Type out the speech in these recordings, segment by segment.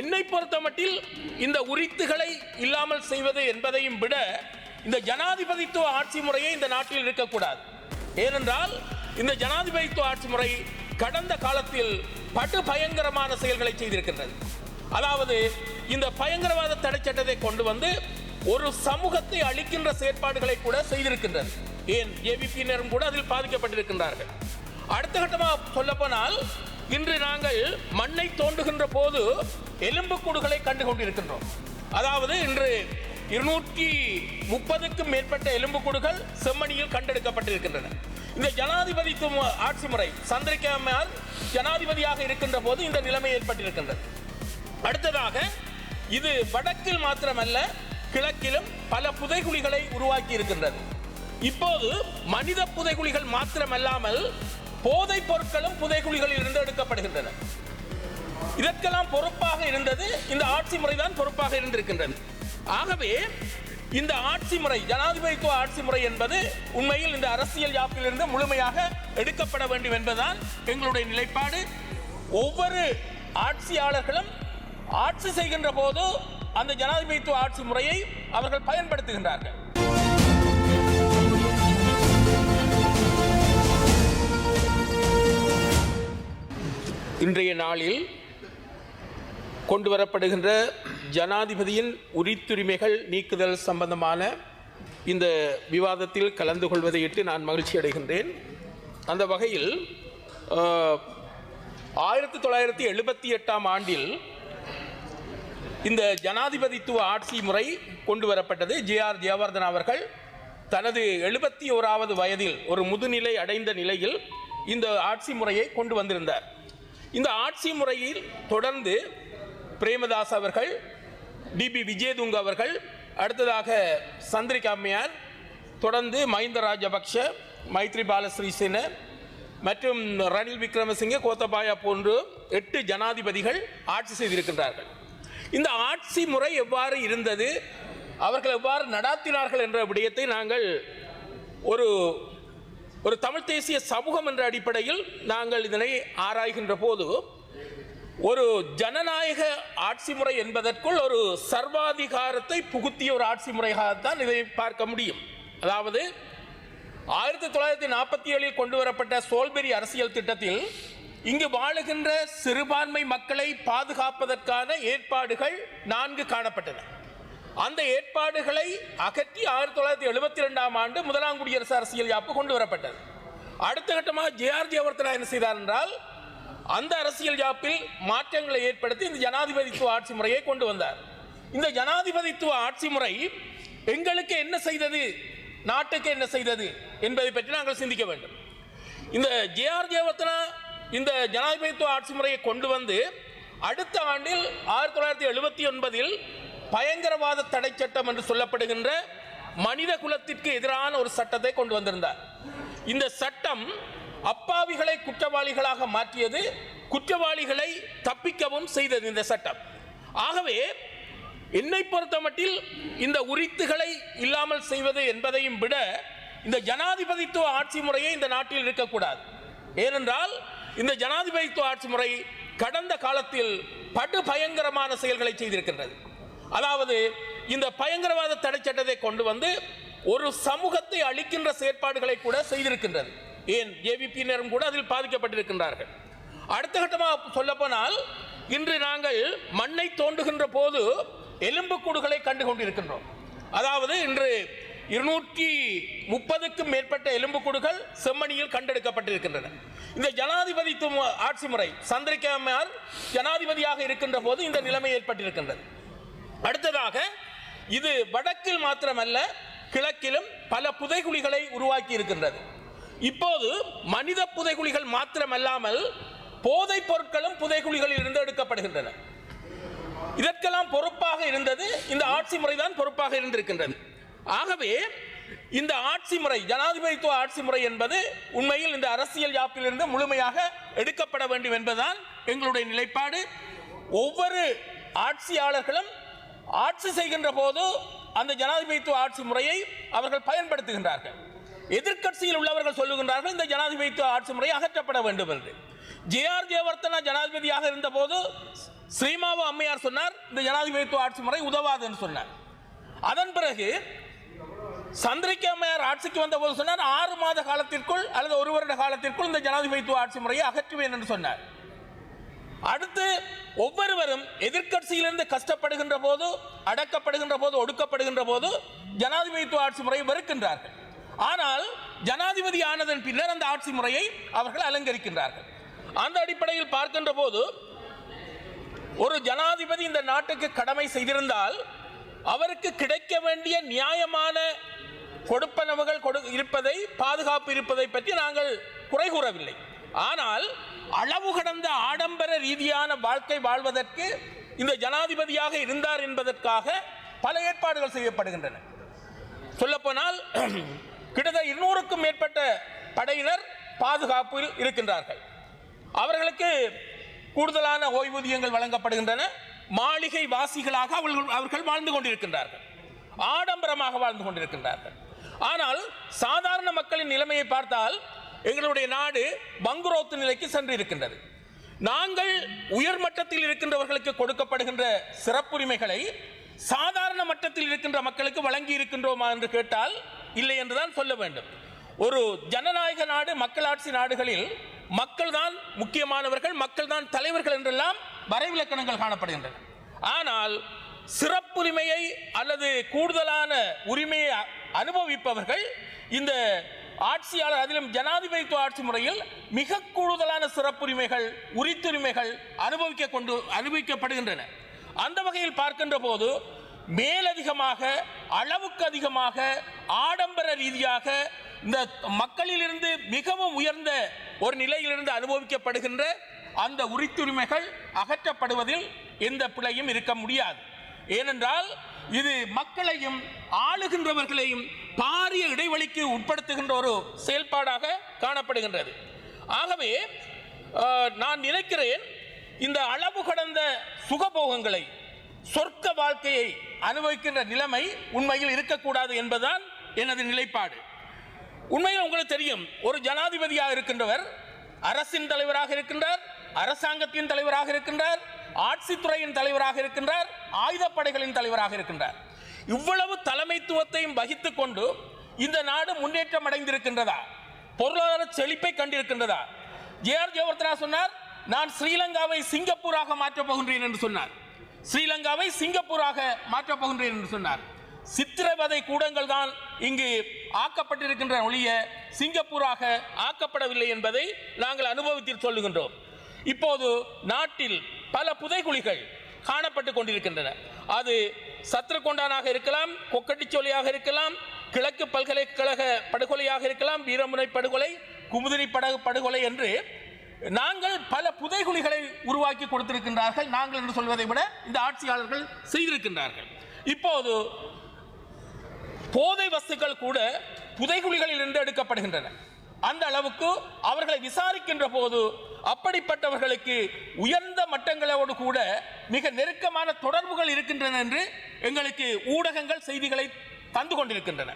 என்னை பொறுத்தமட்டில் இந்த உரித்துகளை இல்லாமல் செய்வது என்பதையும் விட இந்த ஜனாதிபதித்துவ ஆட்சி முறையை இந்த நாட்டில் இருக்கக்கூடாது. ஏனென்றால் இந்த ஜனாதிபதித்துவ ஆட்சி முறை கடந்த காலத்தில் படு பயங்கரமான செயல்களை செய்திருக்கின்றது. அதாவது இந்த பயங்கரவாத தடை சட்டத்தை கொண்டு வந்து ஒரு சமூகத்தை அழிக்கின்ற செயற்பாடுகளை கூட செய்திருக்கின்றது. ஏன்? ஏபிபியினரும் கூட அதில் பாதிக்கப்பட்டிருக்கின்றார்கள். அடுத்த கட்டமாக சொல்லப்போனால் இன்று நாங்கள் மண்ணை தோண்டுகின்ற போது எலும்புக்கூடுகளை கண்டு கொண்டிருக்கின்றோம் அதாவது இன்று இருநூற்றி முப்பதுக்கும் மேற்பட்ட எலும்புக்கூடுகள் செம்மணியில் கண்டெடுக்கப்பட்டிருக்கின்றன. இந்த ஜனாதிபதித்துவ ஆட்சி முறை சந்திரிகாமையால் ஜனாதிபதியாக இருக்கின்ற போது இந்த நிலைமை ஏற்பட்டிருக்கின்றது. அடுத்ததாக இது வடக்கில் மாத்திரமல்ல கிழக்கிலும் பல புதைகுழிகளை உருவாக்கி இருக்கின்றது இப்போது மனித புதைகுழிகள் மாத்திரமல்லாமல் போதைப் பொருட்களும் புதைகுழிகளில் இருந்து எடுக்கப்படுகின்றன. இதற்கெல்லாம் பொறுப்பாக இருந்தது இந்த ஆட்சி முறைதான் பொறுப்பாக இருந்திருக்கின்றது. ஆகவே இந்த ஆட்சி முறை ஜனாதிபதித்துவ ஆட்சி முறை என்பது உண்மையில் இந்த அரசியல் யாப்பிலிருந்து முழுமையாக எடுக்கப்பட வேண்டும் என்பதுதான் எங்களுடைய நிலைப்பாடு. ஒவ்வொரு ஆட்சியாளர்களும் ஆட்சி செய்கின்ற போது அந்த ஜனாதிபதித்துவ ஆட்சி முறையை அவர்கள் பயன்படுத்துகின்றார்கள். இன்றைய நாளில் கொண்டு வரப்படுகின்ற ஜனாதிபதியின் உரித்துரிமைகள் நீக்குதல் சம்பந்தமான இந்த விவாதத்தில் கலந்து கொள்வதையிட்டு நான் மகிழ்ச்சி அடைகின்றேன். அந்த வகையில் ஆயிரத்தி தொள்ளாயிரத்தி எழுபத்தி எட்டாம் ஆண்டில் இந்த ஜனாதிபதித்துவ ஆட்சி முறை கொண்டு வரப்பட்டது ஜே ஆர் ஜெயவர்தன் அவர்கள் தனது எழுபத்தி ஓராவது வயதில் ஒரு முதுநிலை அடைந்த நிலையில் இந்த ஆட்சி முறையை கொண்டு வந்திருந்தார். இந்த ஆட்சி முறையில் தொடர்ந்து பிரேமதாஸ் அவர்கள் டிபி விஜயதுங்க அவர்கள் அடுத்ததாக சந்திரிகா அம்மையார் தொடர்ந்து மஹிந்த ராஜபக்ஷ மைத்ரிபால ஸ்ரீசேன மற்றும் ரணில் விக்ரமசிங்கே கோத்தபாயா போன்று எட்டு ஜனாதிபதிகள் ஆட்சி செய்திருக்கின்றார்கள். இந்த ஆட்சி முறை எவ்வாறு இருந்தது அவர்கள் எவ்வாறு நடாத்தினார்கள் என்ற விடயத்தை நாங்கள் ஒரு ஒரு தமிழ் தேசிய சமூகம் என்ற அடிப்படையில் நாங்கள் இதனை ஆராய்கின்ற போது ஒரு ஜனநாயக ஆட்சி முறை என்பதற்குள் ஒரு சர்வாதிகாரத்தை புகுத்திய ஒரு ஆட்சி முறையாகத்தான் இதை பார்க்க முடியும். அதாவது ஆயிரத்தி தொள்ளாயிரத்தி நாற்பத்தி ஏழில் கொண்டு வரப்பட்ட சோல்பெரி அரசியல் திட்டத்தில் இங்கு வாழுகின்ற சிறுபான்மை மக்களை பாதுகாப்பதற்கான ஏற்பாடுகள் நான்கு காணப்பட்டன. அந்த ஏற்பாடுகளை அகற்றி ஆயிரத்தி தொள்ளாயிரத்தி எழுபத்தி ரெண்டாம் ஆண்டு முதலாம் குடியரசு அரசியல் யாப்பு கொண்டு வரப்பட்டது. அடுத்த கட்டமாக ஜேஆர் ஜெயவர்த்தனா என்ன செய்தார் என்றால் அந்த அரசியல் யாப்பில் மாற்றங்களை ஏற்படுத்தி இந்த ஜனாதிபதித்துவ ஆட்சி முறையை கொண்டு வந்தார். இந்த ஜனாதிபதித்துவ ஆட்சி முறை எங்களுக்கு என்ன செய்தது நாட்டுக்கு என்ன செய்தது என்பதை பற்றி நாங்கள் சிந்திக்க வேண்டும். இந்த ஜேஆர் ஜெயவர்த்தனா இந்த ஜனாதிபதித்துவ ஆட்சி முறையை கொண்டு வந்து அடுத்த ஆண்டில் ஆயிரத்தி தொள்ளாயிரத்தி எழுபத்தி ஒன்பதில் பயங்கரவாத தடை சட்டம் என்று சொல்லப்படுகின்ற மனித குலத்திற்கு எதிரான ஒரு சட்டத்தை கொண்டு வந்திருந்தார். இந்த சட்டம் அப்பாவிகளை குற்றவாளிகளாக மாற்றியது குற்றவாளிகளை தப்பிக்கவும் செய்தது இந்த சட்டம். ஆகவே என்னை பொறுத்தமட்டில் இந்த உரித்துகளை இல்லாமல் செய்வது என்பதையும் விட இந்த ஜனாதிபதித்துவ ஆட்சி முறையை இந்த நாட்டில் இருக்கக்கூடாது. ஏனென்றால் இந்த ஜனாதிபதித்துவ ஆட்சி முறை கடந்த காலத்தில் படு பயங்கரமான செயல்களை செய்திருக்கின்றது. அதாவது இந்த பயங்கரவாத தடை சட்டத்தை கொண்டு வந்து ஒரு சமூகத்தை அழிக்கின்ற செயற்பாடுகளை கூட செய்திருக்கின்றது. ஏன்? ஏபிபியினரும் கூட அதில் பாதிக்கப்பட்டிருக்கின்றார்கள். அடுத்த கட்டமாக சொல்லப்போனால் இன்று நாங்கள் மண்ணை தோண்டுகின்ற போது எலும்புக்கூடுகளை கண்டு கொண்டிருக்கின்றோம் அதாவது இன்று இருநூற்றி முப்பதுக்கும் மேற்பட்ட எலும்புக்கூடுகள் செம்மணியில் கண்டெடுக்கப்பட்டிருக்கின்றன. இந்த ஜனாதிபதித்துவ ஆட்சி முறை சந்திரிகாமையார் ஜனாதிபதியாக இருக்கின்ற போது இந்த நிலைமை ஏற்பட்டிருக்கின்றது. அடுத்ததாக இது வடக்கில் மாத்திரமல்ல கிழக்கிலும் பல புதைகுழிகளை உருவாக்கி இருக்கின்றது இப்போது மனித புதைகுழிகள் மாத்திரமல்லாமல் போதைப் பொருட்களும் புதைகுழிகளில் இருந்து எடுக்கப்படுகின்றன. இதற்கெல்லாம் பொறுப்பாக இருந்தது இந்த ஆட்சி முறைதான் பொறுப்பாக இருந்திருக்கின்றது. ஆகவே இந்த ஆட்சி முறை ஜனாதிபதித்துவ ஆட்சி முறை என்பது உண்மையில் இந்த அரசியல் யாப்பிலிருந்து முழுமையாக எடுக்கப்பட வேண்டும் என்பதுதான் எங்களுடைய நிலைப்பாடு. ஒவ்வொரு ஆட்சியாளர்களும் ஆட்சி செய்கின்ற போது அந்த ஜனாதிபதித்துவ ஆட்சி முறையை அவர்கள் பயன்படுத்துகின்றார்கள். எதிர்க்கட்சியில் உள்ளவர்கள் சொல்லுகின்றார்கள் இந்த ஜனாதிபதித்துவ ஆட்சி முறை அகற்றப்பட வேண்டும் என்று. ஜே ஆர் ஜெயவர்த்தனா ஜனாதிபதியாக இருந்தபோது ஸ்ரீமாவு அம்மையார் சொன்னார் இந்த ஜனாதிபதித்துவ ஆட்சி முறை உதவாதுன்னு சொன்னார். அதன் பிறகு சந்திரிக்க அம்மையார் ஆட்சிக்கு வந்தபோது சொன்னார் ஆறு மாத காலத்திற்குள் அல்லது ஒரு வருட காலத்திற்குள் இந்த ஜனாதிபதித்துவ ஆட்சி முறையை அகற்றுவேன் என்று சொன்னார். அடுத்து ஒவ்வொருவரும் எதிர்க்கட்சியிலிருந்து கஷ்டப்படுகின்ற போது அடக்கப்படுகின்ற போது ஒடுக்கப்படுகின்ற போது ஜனாதிபதித்துவ ஆட்சி முறையை வெறுக்கின்றார்கள். ஆனால் ஜனாதிபதி ஆனதன் பின்னர் அந்த ஆட்சி முறையை அவர்கள் அலங்கரிக்கின்றார்கள். அந்த அடிப்படையில் பார்க்கின்ற போது ஒரு ஜனாதிபதி இந்த நாட்டுக்கு கடமை செய்திருந்தால் அவருக்கு கிடைக்க வேண்டிய நியாயமான கொடுப்பனவுகள் கொடு இருப்பதை பாதுகாப்பு இருப்பதை பற்றி நாங்கள் குறை கூறவில்லை. ஆனால் அளவு கடந்த ஆடம்பர ரீதியான வாழ்க்கை வாழ்வதற்கு இந்த ஜனாதிபதியாக இருந்தார் என்பதற்காக பல ஏற்பாடுகள் செய்யப்படுகின்றன. சொல்லப்போனால் கிட்டத்தட்ட இருநூறுக்கும் மேற்பட்ட படையினர் பாதுகாப்பில் இருக்கின்றார்கள். அவர்களுக்கு கூடுதலான ஓய்வூதியங்கள் வழங்கப்படுகின்றன. மாளிகை வாசிகளாக அவர்கள் அவர்கள் வாழ்ந்து கொண்டிருக்கின்றார்கள். ஆடம்பரமாக வாழ்ந்து கொண்டிருக்கின்றார்கள். ஆனால் சாதாரண மக்களின் நிலைமையை பார்த்தால் எங்களுடைய நாடு பங்குரோத்து நிலைக்கு சென்று இருக்கின்றது நாங்கள் உயர் மட்டத்தில் இருக்கின்றவர்களுக்கு கொடுக்கப்படுகின்ற சிறப்புரிமைகளை சாதாரண மட்டத்தில் இருக்கின்ற மக்களுக்கு வழங்கி இருக்கின்றோமா என்று கேட்டால் இல்லை என்றுதான் சொல்ல வேண்டும். ஒரு ஜனநாயக நாடு மக்களாட்சி நாடுகளில் மக்கள் தான் முக்கியமானவர்கள் மக்கள் தான் தலைவர்கள் என்றெல்லாம் வரைவிலக்கணங்கள் காணப்படுகின்றன. ஆனால் சிறப்புரிமையை அல்லது கூடுதலான உரிமையை அனுபவிப்பவர்கள் இந்த ஆட்சியாளர் அதிலும் ஜனாதிபதித்துவ ஆட்சி முறையில் மிக கூடுதலான சிறப்புரிமைகள் உரித்துரிமைகள் அனுபவிக்க கொண்டு அனுபவிக்கப்படுகின்றன. அந்த வகையில் பார்க்கின்ற போது மேலதிகமாக அளவுக்கு அதிகமாக ஆடம்பர ரீதியாக இந்த மக்களிலிருந்து மிகவும் உயர்ந்த ஒரு நிலையிலிருந்து அனுபவிக்கப்படுகின்ற அந்த உரித்துரிமைகள் அகற்றப்படுவதில் எந்த பிழையும் இருக்க முடியாது. ஏனென்றால் இது மக்களையும் ஆளுகின்றவர்களையும் பாரிய இடைவெளிக்கு உட்படுத்துகின்ற ஒரு செயல்பாடாக காணப்படுகின்றது. ஆகவே நான் நினைக்கிறேன் இந்த அளவு கடந்த சுகபோகங்களை சொர்க்க வாழ்க்கையை அனுபவிக்கின்ற நிலைமை உண்மையில் இருக்கக்கூடாது என்பதுதான் எனது நிலைப்பாடு. உண்மையில் உங்களுக்கு தெரியும் ஒரு ஜனாதிபதியாக இருக்கின்றவர் அரசின் தலைவராக இருக்கின்றார் அரசாங்கத்தின் தலைவராக இருக்கின்றார் ஆட்சித்துறையின் தலைவராக இருக்கின்றார் ஆயுதப்படைகளின் தலைவராக இருக்கின்றார். இவ்வளவு தலைமைத்துவத்தையும் வகித்து கொண்டு இந்த நாடு முன்னேற்றம் அடைந்திருக்கின்றதா? பொருளாதார செழிப்பை கண்டிருக்கின்றதா? ஜே ஆர் ஜெயவர்தனா சொன்னார் நான் ஸ்ரீலங்காவை சிங்கப்பூராக மாற்றப் போகின்றேன் என்று சொன்னார். ஸ்ரீலங்காவை சிங்கப்பூராக மாற்றப் போகின்றேன் என்று சொன்னார். சித்திரவதை கூடங்கள் தான் இங்கு ஆக்கப்பட்டிருக்கின்ற ஒழிய சிங்கப்பூராக ஆக்கப்படவில்லை என்பதை நாங்கள் அனுபவத்தில் சொல்லுகின்றோம். இப்போது நாட்டில் பல புதைகுழிகள் காணப்பட்டு கொண்டிருக்கின்றன. அது சத்ருகொண்டானாக இருக்கலாம் கொக்கட்டிச்சோலையாக இருக்கலாம் கிழக்கு பல்கலைக்கழக படுகொலையாக இருக்கலாம் வீரமுனை படுகொலை குமுதினி படகு படுகொலை என்று நாங்கள் பல புதைகுழிகளை உருவாக்கி கொடுத்திருக்கின்றார்கள். நாங்கள் என்று சொல்வதை விட இந்த ஆட்சியாளர்கள் செய்திருக்கின்றார்கள். இப்போது போதை வஸ்துக்கள் கூட புதைகுழிகளில் இருந்து எடுக்கப்படுகின்றன. அந்த அளவுக்கு அவர்களை விசாரிக்கின்ற போது அப்படிப்பட்டவர்களுக்கு உயர்ந்த மட்டங்களோடு கூட மிக நெருக்கமான தொடர்புகள் இருக்கின்றன என்று எங்களுக்கு ஊடகங்கள் செய்திகளை தந்து கொண்டிருக்கின்றன.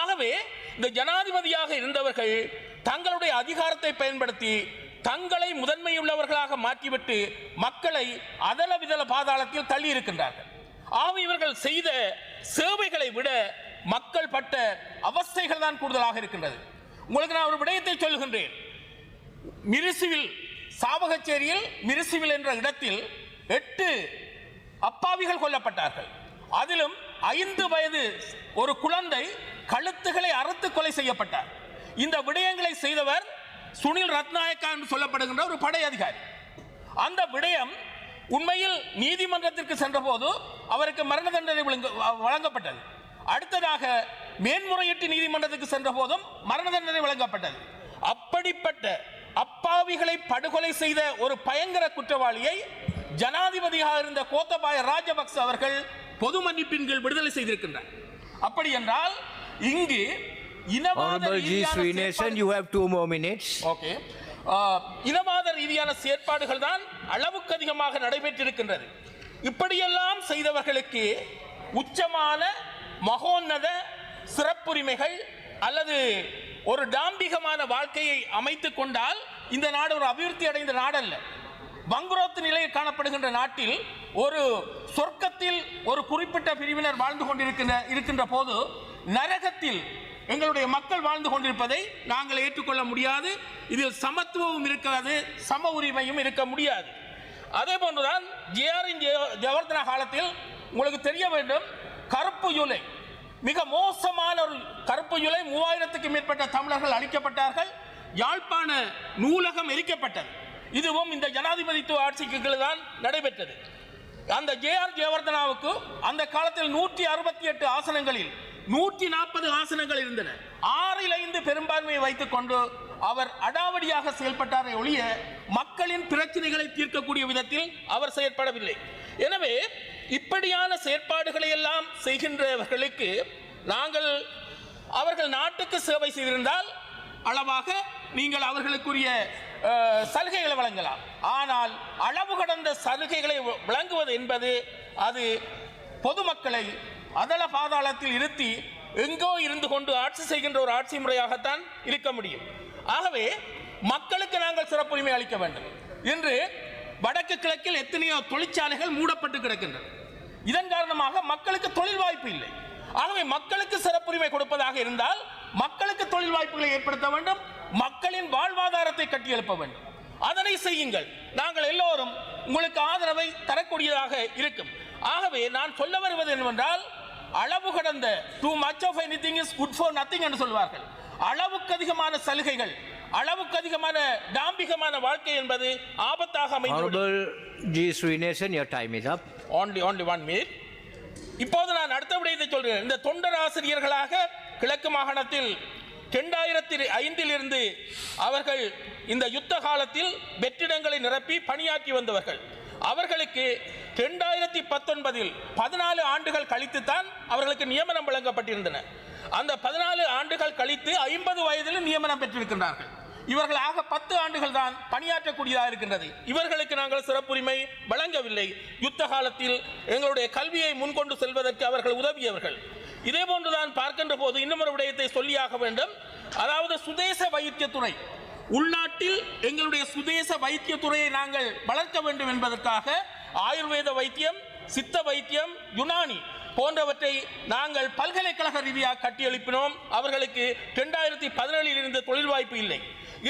ஆகவே இந்த ஜனாதிபதியாக இருந்தவர்கள் தங்களுடைய அதிகாரத்தை பயன்படுத்தி தங்களை முதன்மையுள்ளவர்களாக மாற்றிவிட்டு மக்களை அதல விதல பாதாளத்தில் தள்ளி இருக்கின்றார்கள். ஆகவே இவர்கள் செய்த சேவைகளை விட மக்கள் பட்ட அவஸ்தைகள் தான் கூடுதலாக இருக்கின்றது. உங்களுக்கு நான் ஒரு விடயத்தை சொல்லுகின்றேன். மிரிசுவில் சாவகச்சேரியில் மிரிசுவில் என்ற இடத்தில் எட்டு அப்பாவிகள் கொல்லப்பட்டார்கள். அதிலும் ஐந்து வயது ஒரு குழந்தை கழுத்துகளை அறுத்து கொலை செய்யப்பட்டார். இந்த விடயங்களை செய்தவர் சுனில் ரத்நாயக்கா என்று சொல்லப்படுகின்ற ஒரு படை அதிகாரி. அந்த விடயம் உண்மையில் நீதிமன்றத்திற்கு சென்றபோது அவருக்கு மரண தண்டனை வழங்கப்பட்டது. அடுத்ததாக மேன்முறையீட்டு நீதிமன்றத்துக்கு சென்ற போதும் மரண தண்டனை வழங்கப்பட்டது. அப்படிப்பட்ட அப்பாவிகளை படுகொலை செய்த ஒரு பயங்கர குற்றவாளியை ஜனாதிபதியாக இருந்த கோத்தபாய ராஜபக்ச அவர்கள் பொது மன்னிப்பின் கீழ் விடுதலை செய்திருக்கின்றார். அப்படி என்றால் இங்கு இனவாத இனவாத ரீதியான செயற்பாடுகள் தான் அளவுக்கு அதிகமாக நடைபெற்றிருக்கின்றது. இப்படியெல்லாம் செய்தவர்களுக்கு உச்சமான மகோன்னத சிறப்புரிமைகள் அல்லது ஒரு டாம்பிகமான வாழ்க்கையை அமைத்துக் கொண்டால் இந்த நாடு ஒரு அபிவிருத்தி அடைந்த நாடல்ல. வங்குரோத்து நிலையில் காணப்படுகின்ற நாட்டில் ஒரு சொர்க்கத்தில் ஒரு குறிப்பிட்ட பிரிவினர் வாழ்ந்து கொண்டிருக்கின்ற இருக்கின்ற போது நரகத்தில் எங்களுடைய மக்கள் வாழ்ந்து கொண்டிருப்பதை நாங்கள் ஏற்றுக்கொள்ள முடியாது. இதில் சமத்துவமும் இருக்காது சம உரிமையும் இருக்க முடியாது. அதே போன்றுதான் ஜேஆரின் ஜவர்தனா காலத்தில் உங்களுக்கு தெரிய வேண்டும் கருப்பு யுலை மிக மோசமான ஒரு கருப்பு யுலை மூவாயிரத்துக்கு மேற்பட்ட தமிழர்கள் அழிக்கப்பட்டார்கள். யாழ்ப்பாண நூலகம் எரிக்கப்பட்டது. இதுவும் இந்த ஜனாதிபதித்துவ ஆட்சிக்கு தான் நடைபெற்றது. அந்த ஜேஆர் ஜெயவர்தனாவுக்கு அந்த காலத்தில் நூற்றி அறுபத்தி எட்டு ஆசனங்களில் நூற்றி நாற்பது ஆசனங்கள் இருந்தன. ஆறில் ஐந்து பெரும்பான்மையை வைத்துக் கொண்டு அவர் அடாவடியாக செயல்பட்டாரே ஒழிய மக்களின் பிரச்சனைகளை தீர்க்கக்கூடிய விதத்தில் அவர் செயற்படவில்லை. எனவே இப்படியான செயற்பாடுகளை எல்லாம் செய்கின்றவர்களுக்கு நாங்கள் அவர்கள் நாட்டுக்கு சேவை செய்திருந்தால் அளவாக நீங்கள் அவர்களுக்குரிய சலுகைகளை வழங்கலாம். ஆனால் அளவு கடந்த சலுகைகளை வ- வழங்குவது என்பது அது பொதுமக்களை அதள பாதாளத்தில் இருத்தி எங்கோ இருந்து கொண்டு ஆட்சி செய்கின்ற ஒரு ஆட்சி முறையாகத்தான் இருக்க முடியும். ஆகவே மக்களுக்கு நாங்கள் சிறப்புரிமை அளிக்க வேண்டும். இன்று வடக்கு கிழக்கில் எத்தனையோ தொழிற்சாலைகள் மூடப்பட்டு கிடக்கின்றன. இதன் காரணமாக மக்களுக்கு தொழில் வாய்ப்பு இல்லை. ஆகவே மக்களுக்கு சிறப்புரிமை கொடுப்பதாக இருந்தால் மக்களுக்கு தொழில் வாய்ப்புகளை ஏற்படுத்த வேண்டும். மக்களின் வாழ்வாதாரத்தை கட்டியெழுப்ப வேண்டும். அதனை செய்யுங்கள். நாங்கள் எல்லோரும் உங்களுக்கு ஆதரவை தரக்கூடியதாக இருக்கும். ஆகவே நான் சொல்ல வருவது என்னவென்றால் அளவு கடந்த too much of anything is good for nothing என்று சொல்வார்கள். அளவுக்கு அதிகமான சலுகைகள் அளவுக்கு அதிகமான டாம்பிகமான வாழ்க்கை என்பது ஆபத்தாக up. only only one minute. இப்போது நான் அடுத்த விடயத்தை சொல்கிறேன். இந்த தொண்டர் ஆசிரியர்களாக கிழக்கு மாகாணத்தில் இரண்டாயிரத்தி ஐந்திலிருந்து அவர்கள் இந்த யுத்த காலத்தில் வெற்றிடங்களை நிரப்பி பணியாற்றி வந்தவர்கள். அவர்களுக்கு ரெண்டாயிரத்தி பத்தொன்பதில் பதினாலு ஆண்டுகள் கழித்து தான் அவர்களுக்கு நியமனம் வழங்கப்பட்டிருந்தன. அந்த பதினாலு ஆண்டுகள் கழித்து ஐம்பது வயதில் நியமனம் பெற்றிருக்கின்றார்கள். இவர்கள் ஆக பத்து ஆண்டுகள் தான் பணியாற்றக்கூடியதாக இருக்கின்றது. இவர்களுக்கு நாங்கள் சிறப்புரிமை வழங்கவில்லை. யுத்த காலத்தில் எங்களுடைய கல்வியை முன்கொண்டு செல்வதற்கு அவர்கள் உதவியவர்கள். இதே போன்றுதான் பார்க்கின்ற போது இன்னும் ஒரு விடயத்தை சொல்லியாக வேண்டும். அதாவது சுதேச வைத்தியத்துறை. உள்நாட்டில் எங்களுடைய சுதேச வைத்தியத்துறையை நாங்கள் வளர்க்க வேண்டும் என்பதற்காக ஆயுர்வேத வைத்தியம் சித்த வைத்தியம் யுனானி போன்றவற்றை நாங்கள் பல்கலைக்கழக ரீதியாக கட்டியெழுப்பினோம். அவர்களுக்கு ரெண்டாயிரத்தி பதினேழில் இருந்து தொழில் வாய்ப்பு இல்லை.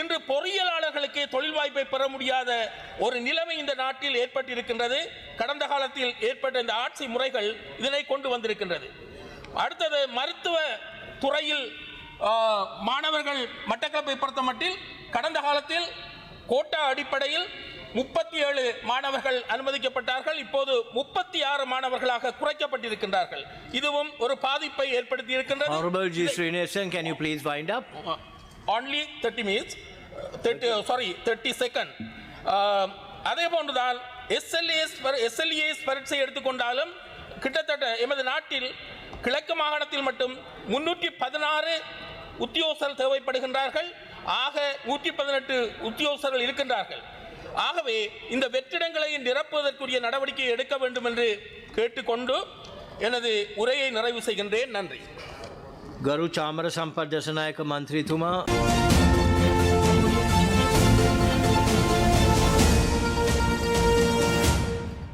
இன்று பொறியியலாளர்களுக்கு தொழில் வாய்ப்பை பெற முடியாத ஒரு நிலைமை இந்த நாட்டில் ஏற்பட்டிருக்கின்றது. கடந்த காலத்தில் ஏற்பட்ட இந்த ஆட்சி முறைகள் இதனை கொண்டு வந்திருக்கின்றது. அடுத்தது மருத்துவ துறையில் மாணவர்கள் மட்டக்களப்பை பொறுத்த மட்டில் கடந்த காலத்தில் கோட்டா அடிப்படையில் முப்பத்தி ஏழு மாணவர்கள் அனுமதிக்கப்பட்டார்கள் இப்போது முப்பத்தி ஆறு மாணவர்களாக குறைக்கப்பட்டிருக்கின்றார்கள் இதுவும் ஒரு பாதிப்பை ஏற்படுத்தி இருக்கின்றது Honorable G. Srinivasan, can you please wind up? only 30 minutes, 30, uh, sorry, 30 second. Uh, அதே போன்றுதான் எஸ்எல்ஏஎஸ் எஸ்எல்ஏஎஸ் பரீட்சை எடுத்துக்கொண்டாலும் கிட்டத்தட்ட எமது நாட்டில் கிழக்கு மாகாணத்தில் மட்டும் முன்னூற்றி பதினாறு உத்தியோகஸ்தர்கள் தேவைப்படுகின்றார்கள். ஆக நூற்றி பதினெட்டு உத்தியோகஸ்தர்கள் இருக்கின்றார்கள். ஆகவே இந்த வெற்றிடங்களை நிரப்புவதற்குரிய நடவடிக்கை எடுக்க வேண்டும் என்று கேட்டுக்கொண்டு எனது உரையை நிறைவு செய்கின்றேன். நன்றி. கரு சாமர சம்பத் Sampad மந்திரி துமா.